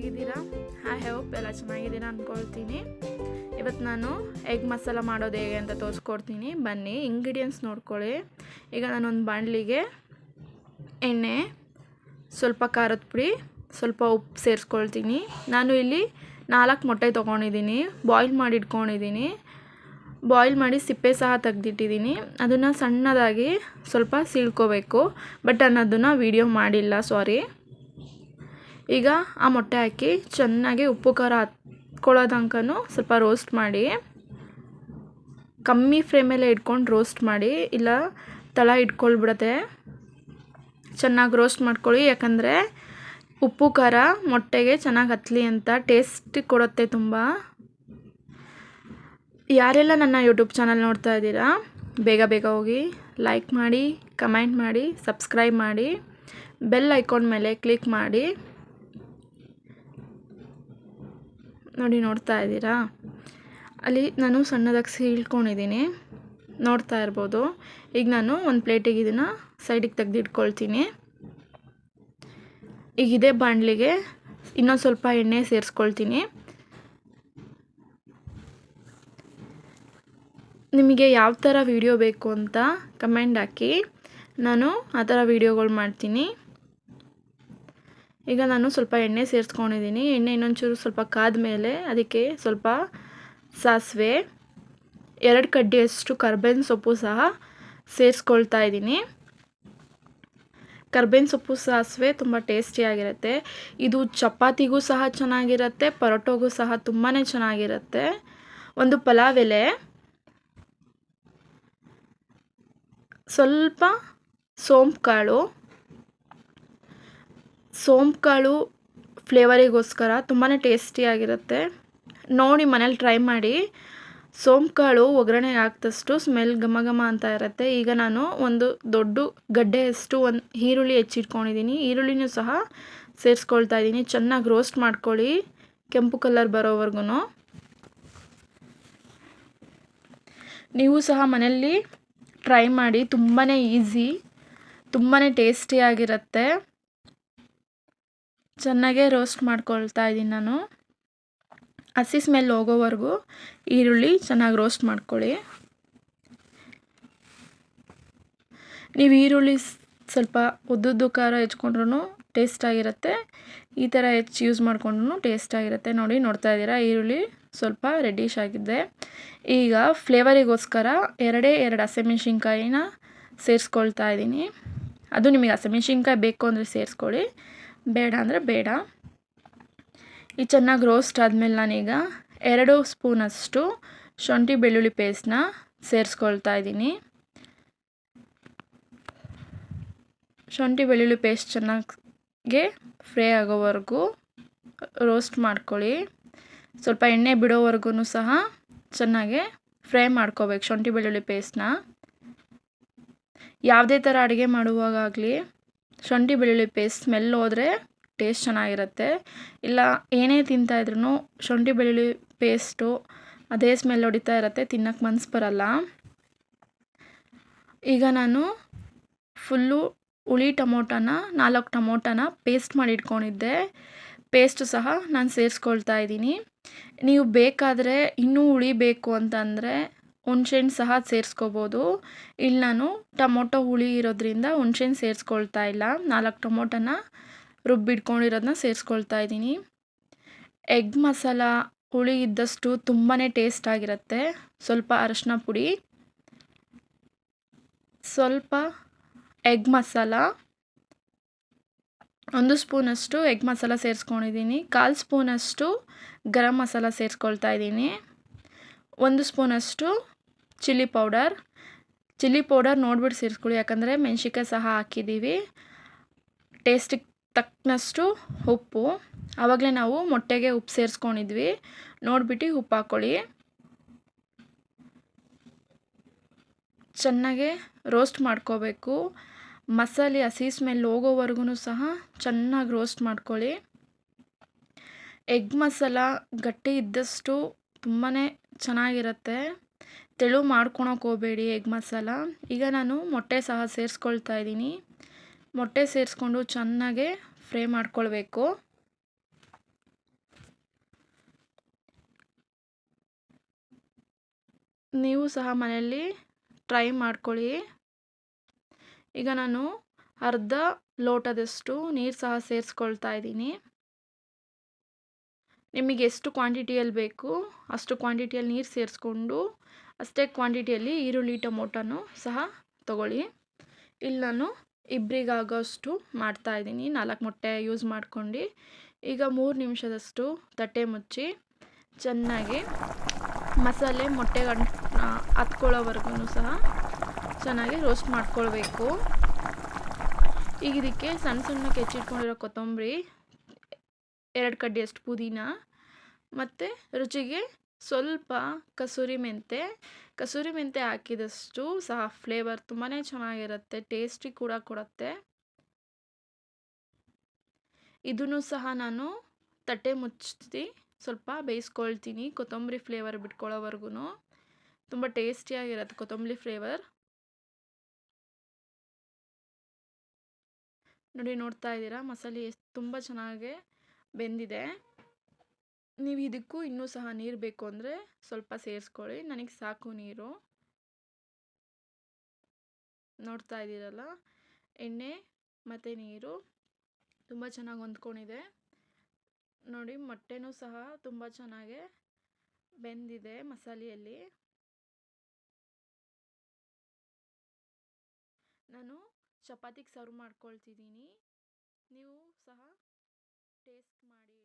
ಹೇಗಿದ್ದೀರಾ? I hope ಎಲ್ಲ ಚೆನ್ನಾಗಿದ್ದೀರಾ ಅಂದ್ಕೊಳ್ತೀನಿ ಇವತ್ತು ನಾನು ಎಗ್ ಮಸಾಲ ಮಾಡೋದು ಹೇಗೆ ಅಂತ ತೋರಿಸ್ಕೊಡ್ತೀನಿ. ಬನ್ನಿ ಇಂಗ್ರೀಡಿಯೆಂಟ್ಸ್ ನೋಡ್ಕೊಳ್ಳಿ. ಈಗ ನಾನೊಂದು ಬಾಣಲಿಗೆ ಎಣ್ಣೆ, ಸ್ವಲ್ಪ ಖಾರದ ಪುಡಿ, ಸ್ವಲ್ಪ ಉಪ್ಪು ಸೇರಿಸ್ಕೊಳ್ತೀನಿ. ನಾನು ಇಲ್ಲಿ ನಾಲ್ಕು ಮೊಟ್ಟೆ ತೊಗೊಂಡಿದ್ದೀನಿ ಬಾಯ್ಲ್ ಮಾಡಿ ಇಟ್ಕೊಂಡಿದ್ದೀನಿ. ಬಾಯ್ಲ್ ಮಾಡಿ ಸಿಪ್ಪೆ ಸಹ ತೆಗೆದಿಟ್ಟಿದ್ದೀನಿ. ಅದನ್ನು ಸಣ್ಣದಾಗಿ ಸ್ವಲ್ಪ ಸೀಳ್ಕೋಬೇಕು ಬಟ್ ನಾನು ಅದನ್ನು ವೀಡಿಯೋ ಮಾಡಿಲ್ಲ ಸಾರಿ ಈಗ ಆ ಮೊಟ್ಟೆ ಹಾಕಿ ಚೆನ್ನಾಗಿ ಉಪ್ಪು ಖಾರ ಹತ್ಕೊಳ್ಳೋ ಸ್ವಲ್ಪ ರೋಸ್ಟ್ ಮಾಡಿ, ಕಮ್ಮಿ ಫ್ಲೇಮಲ್ಲೇ ಇಟ್ಕೊಂಡು ರೋಸ್ಟ್ ಮಾಡಿ, ಇಲ್ಲ ತಳ ಇಟ್ಕೊಳ್ಬಿಡತ್ತೆ ಚೆನ್ನಾಗಿ ರೋಸ್ಟ್ ಮಾಡ್ಕೊಳ್ಳಿ. ಯಾಕಂದರೆ ಉಪ್ಪು ಖಾರ ಮೊಟ್ಟೆಗೆ ಚೆನ್ನಾಗಿ ಹತ್ತಲಿ ಅಂತ ಟೇಸ್ಟ್ ಕೊಡುತ್ತೆ ತುಂಬ. ಯಾರೆಲ್ಲ ನನ್ನ ಯೂಟ್ಯೂಬ್ ಚಾನಲ್ ನೋಡ್ತಾ ಇದ್ದೀರಾ, ಬೇಗ ಬೇಗ ಹೋಗಿ ಲೈಕ್ ಮಾಡಿ ಕಮೆಂಟ್ ಮಾಡಿ ಸಬ್ಸ್ಕ್ರೈಬ್ ಮಾಡಿ ಬೆಲ್ ಐಕಾನ್ ಮೇಲೆ ಕ್ಲಿಕ್ ಮಾಡಿ. ನೋಡಿ ನೋಡ್ತಾ ಇದ್ದೀರಾ? ಅಲ್ಲಿ ನಾನು ಸಣ್ಣದಾಗಿ ಸೀಳ್ಕೊಂಡಿದ್ದೀನಿ. ನೋಡ್ತಾ ಇರ್ಬೋದು. ಈಗ ನಾನು ಒಂದು ಪ್ಲೇಟಿಗೆ ಇದನ್ನು ಸೈಡಿಗೆ ತೆಗೆದಿಟ್ಕೊಳ್ತೀನಿ. ಈಗ ಇದೇ ಬಾಣಲಿಗೆ ಇನ್ನೊಂದು ಸ್ವಲ್ಪ ಎಣ್ಣೆ ಸೇರಿಸ್ಕೊಳ್ತೀನಿ. ನಿಮಗೆ ಯಾವ ಥರ ವೀಡಿಯೋ ಬೇಕು ಅಂತ ಕಮೆಂಟ್ ಹಾಕಿ. ನಾನು ಆ ಥರ ವೀಡಿಯೋಗಳು ಮಾಡ್ತೀನಿ. ಈಗ ನಾನು ಸ್ವಲ್ಪ ಎಣ್ಣೆ ಸೇರಿಸ್ಕೊಂಡಿದ್ದೀನಿ. ಎಣ್ಣೆ ಇನ್ನೊಂಚೂರು ಸ್ವಲ್ಪ ಕಾದ ಮೇಲೆ ಅದಕ್ಕೆ ಸ್ವಲ್ಪ ಸಾಸಿವೆ, ಎರಡು ಕಡ್ಡಿಯಷ್ಟು ಕರ್ಬೇವಿನ ಸೊಪ್ಪು ಸಹ ಸೇರಿಸ್ಕೊಳ್ತಾ ಇದ್ದೀನಿ. ಕರ್ಬೇವಿನ ಸೊಪ್ಪು, ಸಾಸಿವೆ ತುಂಬ ಟೇಸ್ಟಿಯಾಗಿರುತ್ತೆ ಇದು ಚಪಾತಿಗೂ ಸಹ ಚೆನ್ನಾಗಿರುತ್ತೆ, ಪರೋಟೋಗೂ ಸಹ ತುಂಬಾ ಚೆನ್ನಾಗಿರುತ್ತೆ. ಒಂದು ಪಲಾವ್ ಎಲೆ, ಸ್ವಲ್ಪ ಸೋಂಪು ಕಾಳು ಸೋಂಪು ಕಾಳು ಫ್ಲೇವರಿಗೋಸ್ಕರ ತುಂಬಾ ಟೇಸ್ಟಿಯಾಗಿರುತ್ತೆ. ನೋಡಿ ಮನೇಲಿ ಟ್ರೈ ಮಾಡಿ. ಸೋಂಪು ಕಾಳು ಒಗ್ಗರಣೆಗೆ ಸ್ಮೆಲ್ ಘಮ ಘಮ ಅಂತ ಇರುತ್ತೆ. ಈಗ ನಾನು ಒಂದು ದೊಡ್ಡ ಗಡ್ಡೆಯಷ್ಟು ಒಂದು ಈರುಳ್ಳಿ ಹೆಚ್ಚಿಟ್ಕೊಂಡಿದ್ದೀನಿ. ಈರುಳ್ಳಿನೂ ಸಹ ಸೇರಿಸ್ಕೊಳ್ತಾ ಇದ್ದೀನಿ. ಚೆನ್ನಾಗಿ ರೋಸ್ಟ್ ಮಾಡ್ಕೊಳ್ಳಿ. ಕೆಂಪು ಕಲರ್ ಬರೋವರೆಗೂ ನೀವು ಸಹ ಮನೆಯಲ್ಲಿ ಟ್ರೈ ಮಾಡಿ. ತುಂಬಾ ಈಸಿ ತುಂಬಾ ಟೇಸ್ಟಿಯಾಗಿರುತ್ತೆ. ಚೆನ್ನಾಗೇ ರೋಸ್ಟ್ ಮಾಡ್ಕೊಳ್ತಾ ಇದ್ದೀನಿ ನಾನು. ಹಸಿ ಸ್ಮೆಲ್ ಹೋಗೋವರೆಗೂ ಈರುಳ್ಳಿ ಚೆನ್ನಾಗಿ ರೋಸ್ಟ್ ಮಾಡ್ಕೊಳ್ಳಿ. ನೀವು ಈರುಳ್ಳಿ ಸ್ವಲ್ಪ ಉದ್ದುದ್ದು ಖಾರ ಹೆಚ್ಕೊಂಡ್ರೂ ಟೇಸ್ಟಾಗಿರುತ್ತೆ ಈ ಥರ ಹೆಚ್ಚು ಯೂಸ್ ಮಾಡ್ಕೊಂಡ್ರೂ ಟೇಸ್ಟಾಗಿರುತ್ತೆ ನೋಡಿ ನೋಡ್ತಾ ಇದ್ದೀರಾ, ಈರುಳ್ಳಿ ಸ್ವಲ್ಪ ರೆಡ್ಡಿಶ್ ಆಗಿದೆ. ಈಗ ಫ್ಲೇವರಿಗೋಸ್ಕರ ಎರಡೇ ಎರಡು ಹಸಿಮೆಣ್ಸಿನ್ಕಾಯಿನ ಸೇರಿಸ್ಕೊಳ್ತಾ ಇದ್ದೀನಿ. ಅದು ನಿಮಗೆ ಹಸಿಮೆಣ್ಸಿನ್ಕಾಯಿ ಬೇಕು ಅಂದರೆ ಸೇರಿಸ್ಕೊಳ್ಳಿ. ಬೇಡ ಅಂದರೆ ಬೇಡ. ಈ ಚೆನ್ನಾಗಿ ರೋಸ್ಟ್ ಆದಮೇಲೆ ನಾನೀಗ ಎರಡು ಸ್ಪೂನಷ್ಟು ಶುಂಠಿ ಬೆಳ್ಳುಳ್ಳಿ ಪೇಸ್ಟ್ನ ಸೇರಿಸ್ಕೊಳ್ತಾ ಇದ್ದೀನಿ. ಶುಂಠಿ ಬೆಳ್ಳುಳ್ಳಿ ಪೇಸ್ಟ್ ಚೆನ್ನಾಗಿ ಫ್ರೈ ಆಗೋವರೆಗೂ ರೋಸ್ಟ್ ಮಾಡ್ಕೊಳ್ಳಿ. ಸ್ವಲ್ಪ ಎಣ್ಣೆ ಬಿಡೋವರೆಗೂ ಸಹ ಚೆನ್ನಾಗೆ ಫ್ರೈ ಮಾಡ್ಕೋಬೇಕು ಶುಂಠಿ ಬೆಳ್ಳುಳ್ಳಿ ಪೇಸ್ಟ್ನ ಯಾವುದೇ ಥರ ಅಡುಗೆ ಮಾಡುವಾಗಲಿ ಶುಂಠಿ ಬೆಳ್ಳುಳ್ಳಿ ಪೇಸ್ಟ್ ಸ್ಮೆಲ್ ಹೋದರೆ ಟೇಸ್ಟ್ ಚೆನ್ನಾಗಿರುತ್ತೆ. ಇಲ್ಲ, ಏನೇ ತಿಂತಾಯಿದ್ರೂ ಶುಂಠಿ ಬೆಳ್ಳುಳ್ಳಿ ಪೇಸ್ಟು ಅದೇ ಸ್ಮೆಲ್ ಹೊಡಿತಾ ಇರುತ್ತೆ ತಿನ್ನೋಕ್ಕೆ ಮನ್ಸು ಬರಲ್ಲ. ಈಗ ನಾನು ಫುಲ್ಲು ಹುಳಿ ಟೊಮೊಟೊನ, ನಾಲ್ಕು ಟೊಮೊಟೊನ ಪೇಸ್ಟ್ ಮಾಡಿ ಇಟ್ಕೊಂಡಿದ್ದೆ. ಪೇಸ್ಟು ಸಹ ನಾನು ಸೇರಿಸ್ಕೊಳ್ತಾ ಇದ್ದೀನಿ. ನೀವು ಬೇಕಾದರೆ ಇನ್ನೂ ಹುಳಿ ಬೇಕು ಅಂತಂದರೆ ಹುಣ್ಸೆಹಣ್ಣು ಸಹ ಸೇರಿಸ್ಕೋಬೋದು. ಇಲ್ಲಿ ನಾನು ಟೊಮೊಟೊ ಹುಳಿ ಇರೋದ್ರಿಂದ ಹುಣ್ಸೆಹಣ್ಣು ಸೇರಿಸ್ಕೊಳ್ತಾ ಇಲ್ಲ. ನಾಲ್ಕು ಟೊಮೊಟೊನ ರುಬ್ಬಿಟ್ಕೊಂಡಿರೋದನ್ನ ಸೇರಿಸ್ಕೊಳ್ತಾ ಇದ್ದೀನಿ. ಎಗ್ ಮಸಾಲ ಹುಳಿ ಇದ್ದಷ್ಟು ತುಂಬಾ ಟೇಸ್ಟ್ ಆಗಿರುತ್ತೆ. ಸ್ವಲ್ಪ ಅರಶಿನ ಪುಡಿ, ಸ್ವಲ್ಪ ಎಗ್ ಮಸಾಲ, ಒಂದು ಸ್ಪೂನಷ್ಟು ಎಗ್ ಮಸಾಲ ಸೇರಿಸ್ಕೊಂಡಿದ್ದೀನಿ. ಕಾಲು ಸ್ಪೂನಷ್ಟು ಗರಂ ಮಸಾಲ ಸೇರಿಸ್ಕೊಳ್ತಾ ಇದ್ದೀನಿ. ಒಂದು ಸ್ಪೂನಷ್ಟು ಚಿಲ್ಲಿ ಪೌಡರ್. ಚಿಲ್ಲಿ ಪೌಡರ್ ನೋಡ್ಬಿಟ್ಟು ಸೇರಿಸ್ಕೊಳ್ಳಿ, ಯಾಕಂದರೆ ಮೆಣ್ಸಿನ್ಕಾಯಿ ಸಹ ಹಾಕಿದ್ದೀವಿ. ಟೇಸ್ಟಿಗೆ ತಕ್ಕನಷ್ಟು ಉಪ್ಪು. ಆವಾಗಲೇ ನಾವು ಮೊಟ್ಟೆಗೆ ಉಪ್ಪು ಸೇರಿಸ್ಕೊಂಡಿದ್ವಿ. ನೋಡಿಬಿಟ್ಟು ಉಪ್ಪು ಹಾಕ್ಕೊಳ್ಳಿ ಚೆನ್ನಾಗೆ ರೋಸ್ಟ್ ಮಾಡ್ಕೋಬೇಕು. ಮಸಾಲೆ ಹಸಿ ಸ್ಮೆಲ್ ಹೋಗೋವರೆಗೂ ಸಹ ಚೆನ್ನಾಗಿ ರೋಸ್ಟ್ ಮಾಡ್ಕೊಳ್ಳಿ. ಎಗ್ ಮಸಾಲ ಗಟ್ಟಿ ಇದ್ದಷ್ಟು ತುಂಬಾ ಚೆನ್ನಾಗಿರುತ್ತೆ. ತೆಳು ಮಾಡ್ಕೊಳಕ್ಕೆ ಹೋಗಬೇಡಿ ಎಗ್ ಮಸಾಲ. ಈಗ ನಾನು ಮೊಟ್ಟೆ ಸಹ ಸೇರಿಸ್ಕೊಳ್ತಾ ಇದ್ದೀನಿ. ಮೊಟ್ಟೆ ಸೇರಿಸ್ಕೊಂಡು ಚೆನ್ನಾಗೆ ಫ್ರೈ ಮಾಡ್ಕೊಳ್ಬೇಕು. ನೀವು ಸಹ ಮನೆಯಲ್ಲಿ ಟ್ರೈ ಮಾಡ್ಕೊಳ್ಳಿ. ಈಗ ನಾನು ಅರ್ಧ ಲೋಟದಷ್ಟು ನೀರು ಸಹ ಸೇರಿಸ್ಕೊಳ್ತಾ ಇದ್ದೀನಿ. ನಿಮಗೆ ಎಷ್ಟು ಕ್ವಾಂಟಿಟಿಯಲ್ಲಿ ಬೇಕು, ಅಷ್ಟು ಕ್ವಾಂಟಿಟಿಯಲ್ಲಿ ನೀರು ಸೇರಿಸ್ಕೊಂಡು, ಅಷ್ಟೇ ಕ್ವಾಂಟಿಟಿಯಲ್ಲಿ ಈರುಳ್ಳಿ, ಟೊಮೊಟೊನು ಸಹ ತಗೊಳ್ಳಿ. ಇಲ್ಲಿ ನಾನು ಇಬ್ಬರಿಗಾಗೋಷ್ಟು ಮಾಡ್ತಾಯಿದ್ದೀನಿ ನಾಲ್ಕು ಮೊಟ್ಟೆ ಯೂಸ್ ಮಾಡ್ಕೊಂಡು ಈಗ ಮೂರು ನಿಮಿಷದಷ್ಟು ತಟ್ಟೆ ಮುಚ್ಚಿ ಚೆನ್ನಾಗಿ ಮಸಾಲೆ ಮೊಟ್ಟೆ ಹತ್ಕೊಳ್ಳೋವರೆಗೂ ಸಹ ಚೆನ್ನಾಗಿ ರೋಸ್ಟ್ ಮಾಡ್ಕೊಳ್ಬೇಕು. ಈಗ ಇದಕ್ಕೆ ಸಣ್ಣ ಸಣ್ಣಕ್ಕೆ ಕೆಚ್ಚಿಟ್ಕೊಂಡಿರೋ ಕೊತ್ತಂಬರಿ ಎರಡು ಕಡ್ಡಿಯಷ್ಟು ಪುದೀನ. ಮತ್ತು ರುಚಿಗೆ ಸ್ವಲ್ಪ ಕಸೂರಿ ಮೆಂತೆ. ಕಸೂರಿ ಮೆಂತೆ ಹಾಕಿದಷ್ಟು ಸಹ ಫ್ಲೇವರ್ ತುಂಬಾ ಚೆನ್ನಾಗಿರುತ್ತೆ ಟೇಸ್ಟಿ ಕೂಡ ಕೊಡುತ್ತೆ. ಇದನ್ನು ಸಹ ನಾನು ತಟ್ಟೆ ಮುಚ್ಚಿ ಸ್ವಲ್ಪ ಬೇಯಿಸ್ಕೊಳ್ತೀನಿ, ಕೊತ್ತಂಬರಿ ಫ್ಲೇವರ್ ಬಿಟ್ಕೊಳ್ಳೋವರೆಗೂ ತುಂಬ ಟೇಸ್ಟಿಯಾಗಿರುತ್ತೆ ಕೊತ್ತಂಬರಿ ಫ್ಲೇವರ್ ನೋಡಿ, ನೋಡ್ತಾ ಇದ್ದೀರಾ? ಮಸಾಲೆ ಎಷ್ಟು ತುಂಬ ಚೆನ್ನಾಗಿ ಬೆಂದಿದೆ. ನೀವು ಇದಕ್ಕೂ ಇನ್ನೂ ಸಹ ನೀರು ಬೇಕು ಅಂದರೆ ಸ್ವಲ್ಪ ಸೇರಿಸ್ಕೊಳ್ಳಿ. ನನಗೆ ಸಾಕು ನೀರು. ನೋಡ್ತಾ ಇದ್ದೀರಲ್ಲ? ಎಣ್ಣೆ ಮತ್ತು ನೀರು ತುಂಬ ಚೆನ್ನಾಗಿ ಹೊಂದ್ಕೊಂಡಿದೆ. ನೋಡಿ, ಮೊಟ್ಟೆನೂ ಸಹ ತುಂಬ ಚೆನ್ನಾಗೆ ಬೆಂದಿದೆ ಮಸಾಲೆಯಲ್ಲಿ. ನಾನು ಚಪಾತಿಗೆ ಸರ್ವ್ ಮಾಡ್ಕೊಳ್ತಿದ್ದೀನಿ. ನೀವು ಸಹ ಟೇಸ್ಟ್ ಮಾಡಿ